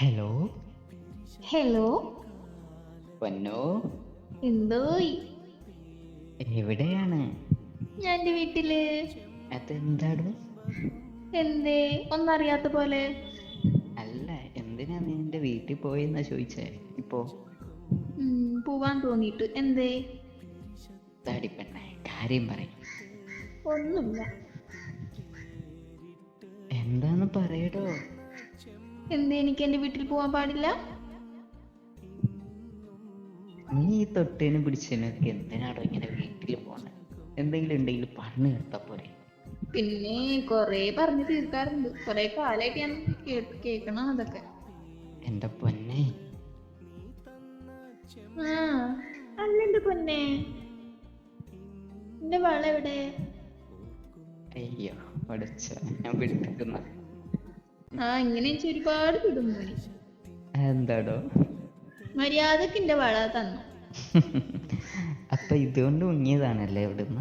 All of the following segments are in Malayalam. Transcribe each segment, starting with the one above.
ഹലോ? ഹലോ? പൊന്നോ? എന്തോയി? എവിടെയാണ്? ഞാൻ എന്റെ വീട്ടിൽ. അതെന്താണ്? എന്തേ? ഒന്നറിയാത്ത പോലെ. അല്ല എന്തിനാ നീ എന്റെ വീട്ടിൽ പോയെന്നാ ചോദിച്ചേ? ഇപ്പോ. ഉം, പോവാൻ തോന്നിട്ട് എന്തേ? തടിപ്പെണ്ണേ. കാര്യം പറയും. ഒന്നുമില്ല. എന്താന്ന് പറയടോ? എന്തേ എനിക്ക് എന്റെ വീട്ടിൽ പോവാൻ പാടില്ല? നീ ഈ തൊട്ടേനും പിടിച്ചതിനൊക്കെ എന്തിനാടോ ഇങ്ങനെ വീട്ടിൽ പോണേ? എന്തെങ്കിലും ഉണ്ടെങ്കിൽ പറഞ്ഞു കേട്ടാ പോരെ. പിന്നെ കൊറേ പറഞ്ഞു തീർക്കാറുണ്ട്. കൊറേ കാലായിട്ട് ഞാൻ കേൾക്കണം കേക്കണം അതൊക്കെ. എന്റെ പൊന്നെ. ആ അല്ല എന്റെ പൊന്നെ. എന്റെ വള എവിടെ അയ്യോ പഠിച്ച ഞാൻ വിട്ടിക്കുന്ന ആ ഇങ്ങനെ ഒരുപാട് കുടുംബം എന്താടോ? മര്യാദയ്ക്ക് എന്റെ വള തന്നു. അപ്പൊ ഇതുകൊണ്ട് മുങ്ങിയതാണല്ലേ ഇവിടുന്ന്?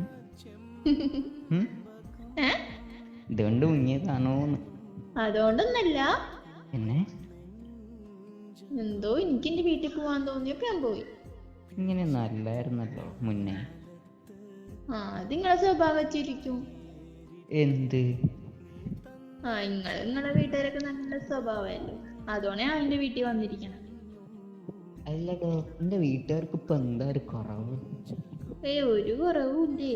ഇതുകൊണ്ട് മുങ്ങിയതാണോന്ന്. അതുകൊണ്ടൊന്നല്ല. പിന്നെ? എന്തോ എനിക്ക് എന്റെ വീട്ടിൽ പോവാൻ തോന്നിയപ്പോ ഞാൻ പോയി. ഇങ്ങനെ നല്ലായിരുന്നല്ലോ മുന്നേ. ആ അത് നിങ്ങളെ സ്വഭാവം വെച്ചിരിക്കും. എന്ത്? ആ നിങ്ങൾ നിങ്ങളെ വീട്ടുകാരൊക്കെ നല്ല സ്വഭാവമല്ലേ അതോണെ എന്റെ വീട്ടിൽ വന്നിരിക്കണം അല്ല എന്റെ വീട്ടുകാർക്ക് ഇപ്പൊ എന്താ ഒരു കുറവ്? ഏ ഒരു കുറവും ഇല്ലേ?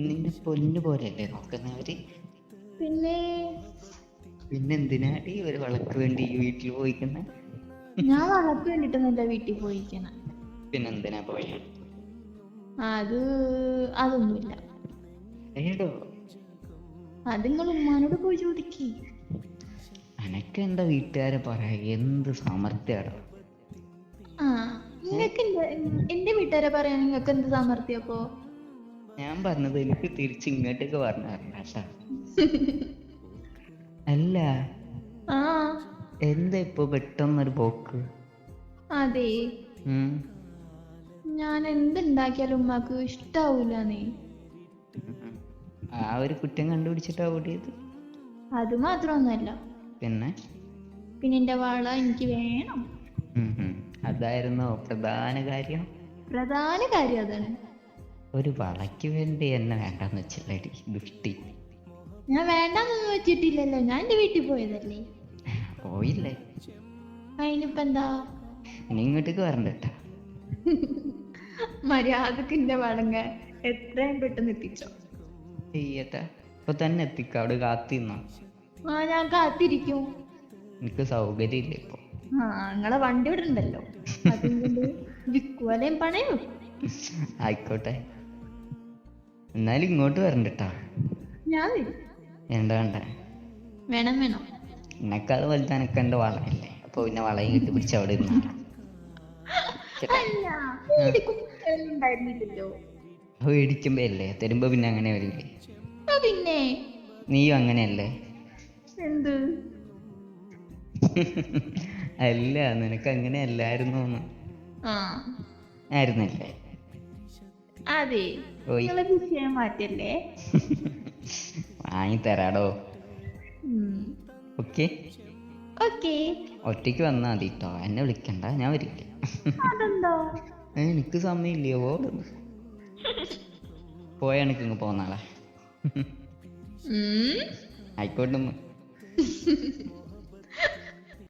നിന്നെ പൊന്നു പോലെയല്ലേ നോക്കുന്നവര്? പിന്നെ? പിന്നെ എന്തിനാടി ഒരു വളക്ക് വേണ്ടി ഈ വീട്ടിൽ പോയിക്കുന്ന? ഞാൻ വളക്ക് വേണ്ടിട്ടൊന്നല്ല വീട്ടിൽ പോയിക്കണ പിന്നെന്തിനാ പോയ? അത് അതൊന്നുമില്ല. ഏടോ അത് നിങ്ങൾ ഉമ്മാനോട് പോയി ചോദിക്കേ. അനക്ക് എന്റെ വീട്ടുകാരെ പറയാ? എന്ത് സമർത്ഥ്യാടാ ആ നിങ്ങൾക്ക് എന്റെ വീട്ടുകാരെ പറയാൻ നിങ്ങൾക്ക് എന്ത് സാമർത്ഥ്യം അപ്പോ? ഞാൻ പറഞ്ഞത് എനിക്ക് തിരിച്ച് ഇങ്ങോട്ടേക്ക് പറഞ്ഞാ അല്ല. ആ. എന്താ ഇപ്പൊ പെട്ടെന്നൊരു പോക്ക്? അതെ. ഞാൻ എന്തുണ്ടാക്കിയാലും ഉമ്മാക്ക് ഇഷ്ടാവൂല നീ. ആ ഒരു കുറ്റം കണ്ടുപിടിച്ചിട്ടാ ഓടിയത്. അത് മാത്രമൊന്നുമല്ല പിന്നെ? പിന്നെ എന്റെ വള എനിക്ക് വേണം. ഉം ഉം. അതായിരുന്നോ പ്രധാന കാര്യം. പ്രധാന കാര്യം അതാണ്. ഒരു വളയ്ക്ക് വേണ്ടി എന്നെ വേണ്ടെന്ന് വെച്ചില്ലടി ദുഷ്ടി ഞാൻ വേണ്ടെന്നൊന്നും വെച്ചിട്ടില്ലല്ലോ ഞാൻ എന്റെ വീട്ടിൽ പോയതല്ലേ? പോയില്ലേ. അതിനിപ്പോ എന്താ? ഇനി ഇങ്ങോട്ടേക്ക് വരണ്ട കേട്ടാ മര്യാദയ്ക്ക് എന്റെ വളങ്ങ എത്രയും പെട്ടെന്ന് എത്തിച്ചോ. ചെയ്യട്ടാ. ഇപ്പൊ തന്നെ എത്തിക്ക അവിടെ കാത്തിന്നോ ആ ഞാൻ കാത്തിരിക്കും. എനിക്ക് സൗകര്യം ഇല്ല ഇപ്പൊ? ആ നിങ്ങളെ വണ്ടി ഇവിടെ ഉണ്ടല്ലോ. അതുകൊണ്ട് വിക്കുവലയും പണയോ ആയിക്കോട്ടെ. എന്നാലും ഇങ്ങോട്ട് വരണ്ടട്ടാ. ഞാൻ വരും. വേണ്ട വേണ്ട. വേണം വേണം. എന്നെക്കാൾ വലുത് എനക്ക് എന്റെ വളയല്ലേ? അപ്പൊ പിന്നെ വളയും കെട്ടി പിടിച്ച് അവിടെ ഇരുന്നാ അല്ല ഉണ്ടായിരുന്നില്ലല്ലോ അപ്പൊ ഇടിക്കുമ്പോ അല്ലേ തരുമ്പോ പിന്നെ അങ്ങനെ വരില്ലേ? പിന്നെ. നീയും അങ്ങനെയല്ലേ? എന്ത്? അല്ല നിനക്ക് അങ്ങനെ അല്ലായിരുന്നു ആയിരുന്നല്ലേ? അതെ. വിഷയം മാറ്റല്ലേ? വാങ്ങി തരാടോ ഓക്കെ. ഓക്കെ. ഒറ്റയ്ക്ക് വന്നാ മതി കേട്ടോ എന്നെ വിളിക്കണ്ട ഞാൻ വരില്ല? എനിക്ക് സമയമില്ലയോ ഓടുന്നു പോയ എനിക്ക് ഇങ്ങ് പോന്നാളെ ഉം. ആയിക്കോട്ടെ